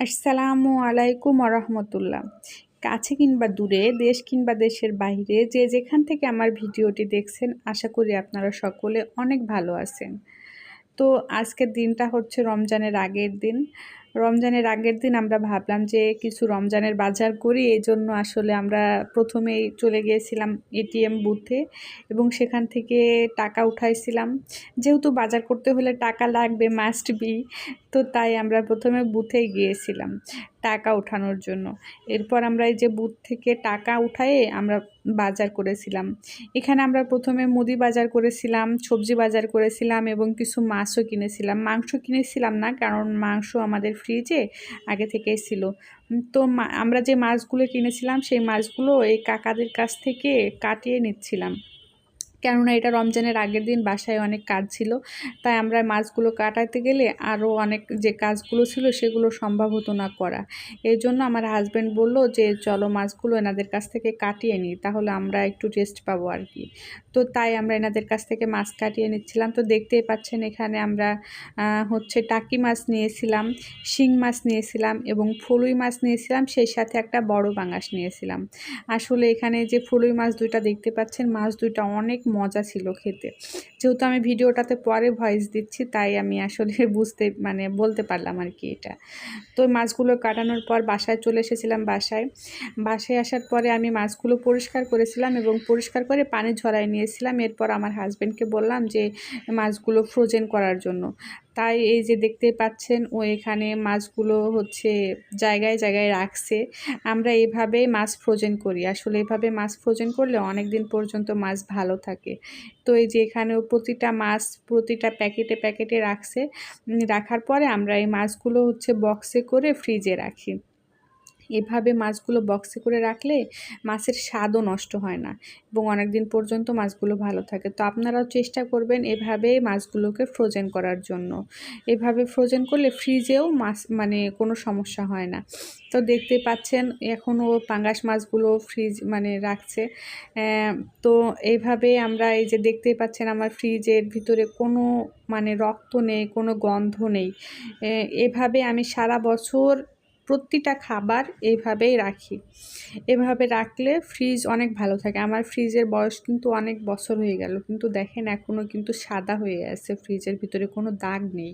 আসসালামু আলাইকুম রহমতুল্লাহ কাছে কিংবা দূরে, দেশ কিংবা দেশের বাইরে, যে যেখান থেকে আমার ভিডিওটি দেখছেন, আশা করি আপনারা সকলে অনেক ভালো আছেন। তো আজকের দিনটা হচ্ছে রমজানের আগের দিন। রমজানের আগের দিন আমরা ভাবলাম যে কিছু রমজানের বাজার করি, এই জন্য আসলে আমরা প্রথমেই চলে গিয়েছিলাম এটিএম বুথে এবং সেখান থেকে টাকা উঠাইছিলাম। যেহেতু বাজার করতে হলে টাকা লাগবে মাস্ট বি তো তাই আমরা প্রথমে বুথেই গিয়েছিলাম। টাকা উঠানোর জন্য। এরপর আমরা এই যে বুথ থেকে টাকা উঠায়ে আমরা বাজার করেছিলাম। এখানে আমরা প্রথমে মুদি বাজার করেছিলাম, সবজি বাজার করেছিলাম এবং কিছু মাছও কিনেছিলাম। মাংস কিনেছিলাম না, কারণ মাংস আমাদের ফ্রিজে আগে থেকেই ছিল। তো আমরা যে মাছগুলো কিনেছিলাম, সেই মাছগুলো এই কাকাদের কাছ থেকে কাটিয়ে নিচ্ছিলাম। কেননা এটা রমজানের আগের দিন বাসায় অনেক কাজ ছিল। তাই আমরা মাছগুলো কাটাতে গেলে আরও অনেক যে কাজগুলো ছিল সেগুলো সম্ভব হতো না করা। এই জন্য আমার হাজব্যান্ড বলল যে, চলো মাছগুলো এনাদের কাছ থেকে কাটিয়ে নিই, তাহলে আমরা একটু রেস্ট পাবো আর কি। তো তাই আমরা এনাদের কাছ থেকে মাছ কাটিয়ে নিচ্ছিলাম। তো দেখতেই পাচ্ছেন এখানে আমরা হচ্ছে টাকি মাছ নিয়েছিলাম, শিং মাছ নিয়েছিলাম এবং ফুলুই মাছ নিয়েছিলাম, সেই সাথে একটা বড় বাঙাশ নিয়েছিলাম। আসলে এখানে যে ফুলুই মাছ দুইটা দেখতে পাচ্ছেন, মাছ দুইটা অনেক মজা ছিল খেতে। যেহেতু আমি ভিডিওটাতে পরে ভয়েস দিচ্ছি, তাই আমি আসলে বুঝতে মানে বলতে পারলাম আর কি এটা। তো মাছগুলো কাটানোর পর বাসায় চলে এসেছিলাম বাসায়। বাসায় আসার পরে আমি মাছগুলো পরিষ্কার করেছিলাম এবং পরিষ্কার করে পানি ঝরাই নিয়েছিলাম। এরপর আমার হাজব্যান্ডকে বললাম যে, মাছগুলো ফ্রোজেন করার জন্য। তাই এই যে দেখতে পাচ্ছেন, ও এখানে মাছগুলো হচ্ছে জায়গায় জায়গায় রাখছে। আমরা এভাবেই মাছ ফ্রোজেন করি। আসলে এভাবে মাছ ফ্রোজেন করলে অনেক দিন পর্যন্ত মাছ ভালো থাকে। তো এই যে এখানেও প্রতিটা মাছ প্রতিটা প্যাকেটে প্যাকেটে রাখছে। রাখার পরে আমরা এই মাছগুলো হচ্ছে বক্সে করে ফ্রিজে রাখি। এভাবে মাছগুলো বক্সে করে রাখলে মাছের স্বাদও নষ্ট হয় না এবং অনেক দিন পর্যন্ত মাছগুলো ভালো থাকে। তো আপনারাও চেষ্টা করবেন এভাবে মাছগুলোকে ফ্রোজেন করার জন্য। এভাবে ফ্রোজেন করলে ফ্রিজেও মাছ মানে কোনো সমস্যা হয় না। তো দেখতে পাচ্ছেন এখনও পাঙ্গাস মাছগুলো ফ্রিজ মানে রাখছে। তো এইভাবে আমরা এই যে দেখতেই পাচ্ছেন আমার ফ্রিজের ভিতরে কোনো মানে রক্ত নেই, কোনো গন্ধ নেই। এভাবে আমি সারা বছর প্রতিটা খাবার এইভাবেই রাখি। এভাবে রাখলে ফ্রিজ অনেক ভালো থাকে। আমার ফ্রিজের বয়স কিন্তু অনেক বছর হয়ে গেল। কিন্তু দেখেন এখনও কিন্তু সাদা হয়ে আছে। ফ্রিজের ভিতরে কোনো দাগ নেই।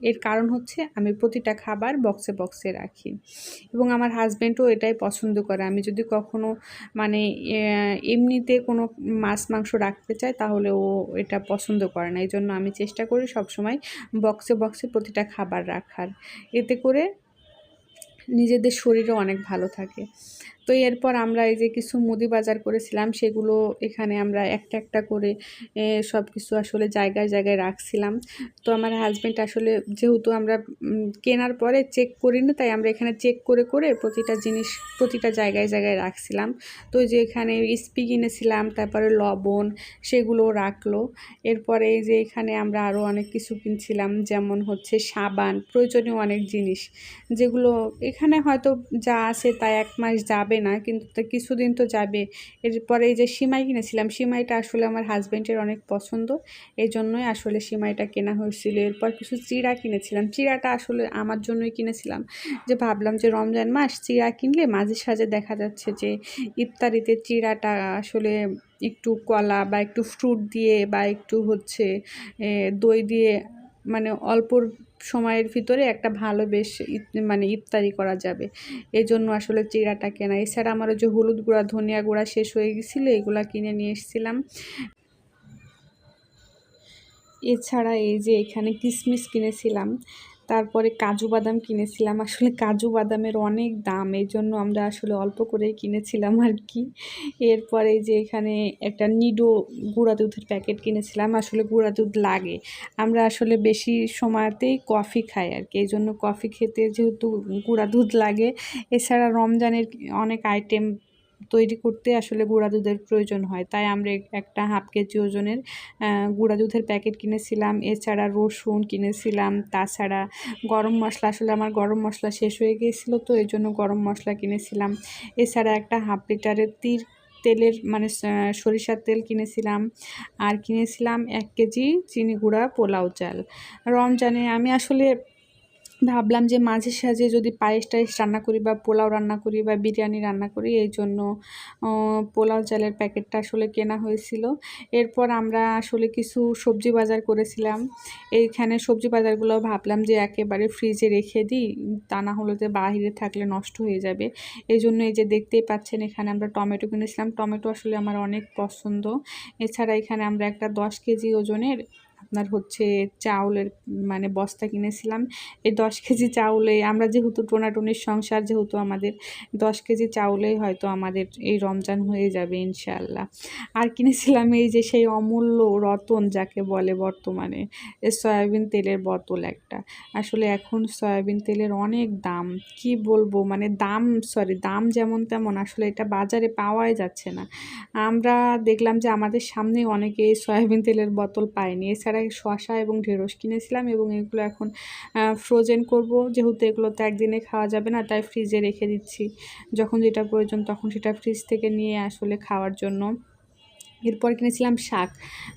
এর কারণ হচ্ছে, আমি প্রতিটা খাবার বক্সে বক্সে রাখি। এবং আমার হাজব্যান্ডও এটাই পছন্দ করে। আমি যদি কখনো মানে এমনিতে কোনো মাছ, মাংস রাখতে চাই, তাহলে ও এটা পছন্দ করে না। এই জন্য আমি চেষ্টা করি সবসময় বক্সে বক্সে প্রতিটা খাবার রাখার। এতে করে নিজেদের শরীরও অনেক ভালো থাকে। তো এরপর আমরা এই যে কিছু মুদি বাজার করেছিলাম, সেগুলো এখানে আমরা একটা একটা করে সব কিছু আসলে জায়গায় জায়গায় রাখছিলাম। তো আমার হাজব্যান্ড আসলে যেহেতু আমরা কেনার পরে চেক করি না তাই আমরা এখানে চেক করে করে প্রতিটা জিনিস, প্রতিটা জায়গায় জায়গায় রাখছিলাম। তো যে এখানে স্পি কিনেছিলাম তারপরে লবণ সেগুলো রাখল। এরপরে এই যে এখানে আমরা আরও অনেক কিছু কিনছিলাম, যেমন হচ্ছে সাবান, প্রয়োজনীয় অনেক জিনিস। যেগুলো এখানে হয়তো যা আছে তা এক মাস যাবে না, কিন্তু তো কিছুদিন তো যাবে। এরপরে এই যে সিমাই কিনেছিলাম, সিমাইটা আসলে আমার হাজব্যান্ডের অনেক পছন্দ। এই জন্যই আসলে সিমাইটা কেনা হয়েছিল। এরপর কিছু চিড়া কিনেছিলাম। চিড়াটা আসলে আমার জন্যই কিনেছিলাম। যে ভাবলাম যে রমজান মাস, চিড়া কিনলে মাঝে সাঝে দেখা যাচ্ছে যে ইফতারিতে চিড়াটা আসলে একটু কলা বা একটু ফ্রুট দিয়ে বা একটু হচ্ছে দই দিয়ে মানে অল্পর সময়ের ভিতরে একটা ভালো বেশ মানে ইফতারি করা যাবে। এই জন্য আসলে চিড়াটা কেনা। এছাড়া আমার যে হলুদ গুঁড়া, ধনিয়া গুঁড়া শেষ হয়ে গেছিল, এগুলা কিনে নিয়ে এসেছিলাম। এছাড়া এই যে এখানে কিশমিশ কিনেছিলাম। তারপরে কাজু বাদাম কিনেছিলাম। আসলে কাজু বাদামের অনেক দাম, এই জন্য আমরা আসলে অল্প করেই কিনেছিলাম আর কি। এরপরে যে এখানে একটা নিডো গুঁড়া দুধের প্যাকেট কিনেছিলাম, আসলে গুঁড়া দুধ লাগে। আমরা আসলে বেশি সময়তেই কফি খাই আর কি, এই জন্য কফি খেতে যেহেতু গুঁড়া দুধ লাগে, এছাড়া রমজানের অনেক আইটেম তৈরি করতে আসলে গুঁড়া দুধের প্রয়োজন হয়। তাই আমরা একটা হাফ কেজি ওজনের গুঁড়া দুধের প্যাকেট কিনেছিলাম। এছাড়া রসুন কিনেছিলাম। তাছাড়া গরম মশলা, আসলে আমার গরম মশলা শেষ হয়ে গিয়েছিল তো এই জন্য গরম মশলা কিনেছিলাম। এছাড়া একটা হাফ লিটারের তীর তেলের মানে সরিষার তেল কিনেছিলাম। আর কিনেছিলাম এক কেজি চিনি গুঁড়া পোলাও চাল। রমজানে আমি আসলে ভাবলাম যে মাঝে সাঝে যদি পায়েস টায়েস রান্না করি বা পোলাও রান্না করি বা বিরিয়ানি রান্না করি, এই জন্য পোলাও চালের প্যাকেটটা আসলে কেনা হয়েছিল। এরপর আমরা আসলে কিছু সবজি বাজার করেছিলাম। এইখানে সবজি বাজারগুলো ভাবলাম যে একেবারে ফ্রিজে রেখে দিই, তা না হলে যে বাহিরে থাকলে নষ্ট হয়ে যাবে। এই জন্য এই যে দেখতেই পাচ্ছেন, এখানে আমরা টমেটো কিনেছিলাম। টমেটো আসলে আমার অনেক পছন্দ। এছাড়া এখানে আমরা একটা দশ কেজি ওজনের আপনার হচ্ছে চাউলের মানে বস্তা কিনেছিলাম। এই দশ কেজি চাউলে আমরা যেহেতু টোনাটুনির সংসার, যেহেতু আমাদের দশ কেজি চাউলেই হয়তো আমাদের এই রমজান হয়ে যাবে ইনশাল্লাহ আর কিনেছিলাম এই যে সেই অমূল্য রতন যাকে বলে বর্তমানে সয়াবিন তেলের বোতল একটা। আসলে এখন সয়াবিন তেলের অনেক দাম, কি বলব? মানে দাম সরি দাম যেমন তেমন, আসলে এটা বাজারে পাওয়াই যাচ্ছে না। আমরা দেখলাম যে আমাদের সামনে অনেকে সয়াবিন তেলের বোতল পায়নি। এছাড়া শশা এবং ঢেঁড়স কিনেছিলাম এবং এগুলো এখন ফ্রোজেন করব। যেহেতু এগুলো তো একদিনে খাওয়া যাবে না, তাই ফ্রিজে রেখে দিচ্ছি। যখন যেটা প্রয়োজন তখন সেটা ফ্রিজ থেকে নিয়ে আসলে খাওয়ার জন্য। এরপর কিনেছিলাম শাক।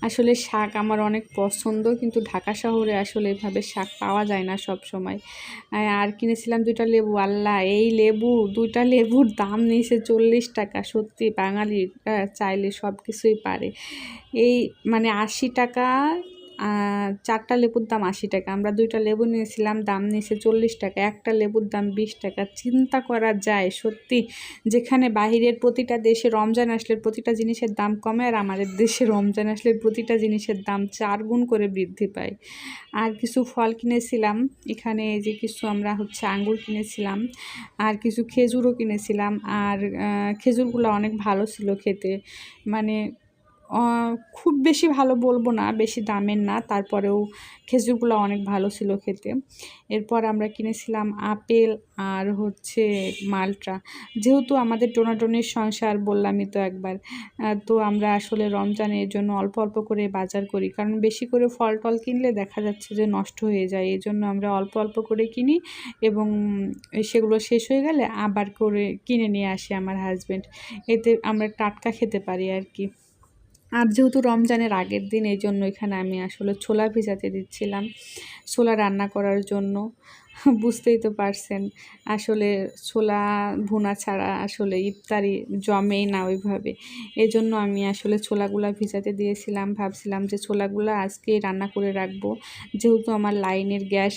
আসলে শাক আমার অনেক পছন্দ, কিন্তু ঢাকা শহরে আসলে এভাবে শাক পাওয়া যায় না সব সময় আর কিনেছিলাম দুইটা লেবু, আল্লাহ, এই লেবু, দুইটা লেবুর দাম নিয়েছে চল্লিশ টাকা, সত্যি বাঙালি চাইলে সব কিছুই পারে। এই মানে আশি টাকা চারটা লেবুর দাম আশি টাকা। আমরা দুইটা লেবু নিয়েছিলাম, দাম নিয়েছে চল্লিশ টাকা। একটা লেবুর দাম বিশ টাকা। চিন্তা করা যায়, সত্যি। যেখানে বাহিরের প্রতিটা দেশে রমজান আসলে প্রতিটা জিনিসের দাম কমে আর আমাদের দেশে রমজান আসলে প্রতিটা জিনিসের দাম চার গুণ করে বৃদ্ধি পায়। আর কিছু ফল কিনেছিলাম। এখানে যে কিছু আমরা হচ্ছে আঙ্গুর কিনেছিলাম, আর কিছু খেজুরও কিনেছিলাম। আর খেজুরগুলো অনেক ভালো ছিল খেতে। মানে খুব বেশি ভালো বলব না, বেশি দামের না, তারপরেও খেজুরগুলো অনেক ভালো ছিল খেতে। এরপর আমরা কিনেছিলাম আপেল আর হচ্ছে মালটা। যেহেতু আমাদের টোনাটনির সংসার বললামই তো একবার তো আমরা আসলে রমজানের জন্য অল্প অল্প করে বাজার করি। কারণ বেশি করে ফল টল কিনলে দেখা যাচ্ছে যে নষ্ট হয়ে যায় এই জন্য আমরা অল্প অল্প করে কিনি এবং সেগুলো শেষ হয়ে গেলে আবার করে কিনে নিয়ে আসি আমার হাজব্যান্ড এতে আমরা টাটকা খেতে পারি আর কি। আর যেহেতু রমজানের আগের দিন, এই জন্য এখানে আমি আসলে ছোলা ভিজাতে দিচ্ছিলাম। ছোলা রান্না করার জন্য। বুঝতেই তো পারছেন, আসলে ছোলা ভুনা ছাড়া আসলে ইফতারি জমেই না ওইভাবে। এই জন্য আমি আসলে ছোলাগুলা ভিজাতে দিয়েছিলাম। ভাবছিলাম যে ছোলাগুলো আজকে রান্না করে রাখব। যেহেতু আমার লাইনের গ্যাস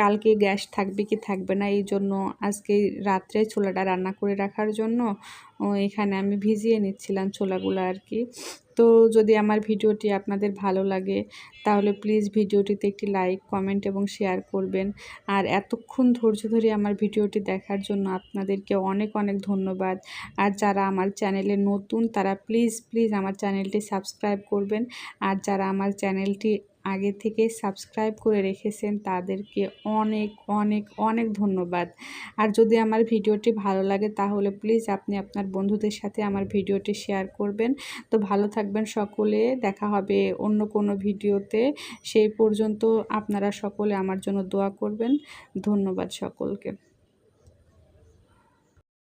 কালকে গ্যাস থাকবে কি থাকবে না, এই জন্য আজকে রাত্রে ছোলাটা রান্না করে রাখার জন্য এখানে আমি ভিজিয়ে নিচ্ছিলাম ছোলাগুলো আর কি। তো যদি আমার ভিডিওটি আপনাদের ভালো লাগে, তাহলে প্লিজ ভিডিওটিতে একটি লাইক, কমেন্ট এবং শেয়ার করবেন। আর এতক্ষণ ধৈর্য ধরে আমার ভিডিওটি দেখার জন্য আপনাদেরকে অনেক অনেক ধন্যবাদ। আর যারা আমার চ্যানেলে নতুন, তারা প্লিজ প্লিজ আমার চ্যানেলটি সাবস্ক্রাইব করবেন। আর যারা আমার চ্যানেলটি আগে থেকে সাবস্ক্রাইব করে রেখেছেন তাদেরকে অনেক অনেক অনেক ধন্যবাদ। আর যদি আমার ভিডিওটি ভালো লাগে তাহলে প্লিজ আপনি আপনার বন্ধুদের সাথে আমার ভিডিওটি শেয়ার করবেন। তো ভালো থাকবেন সকলে, দেখা হবে অন্য কোনো ভিডিওতে। সেই পর্যন্ত আপনারা সকলে আমার জন্য দোয়া করবেন। ধন্যবাদ সকলকে।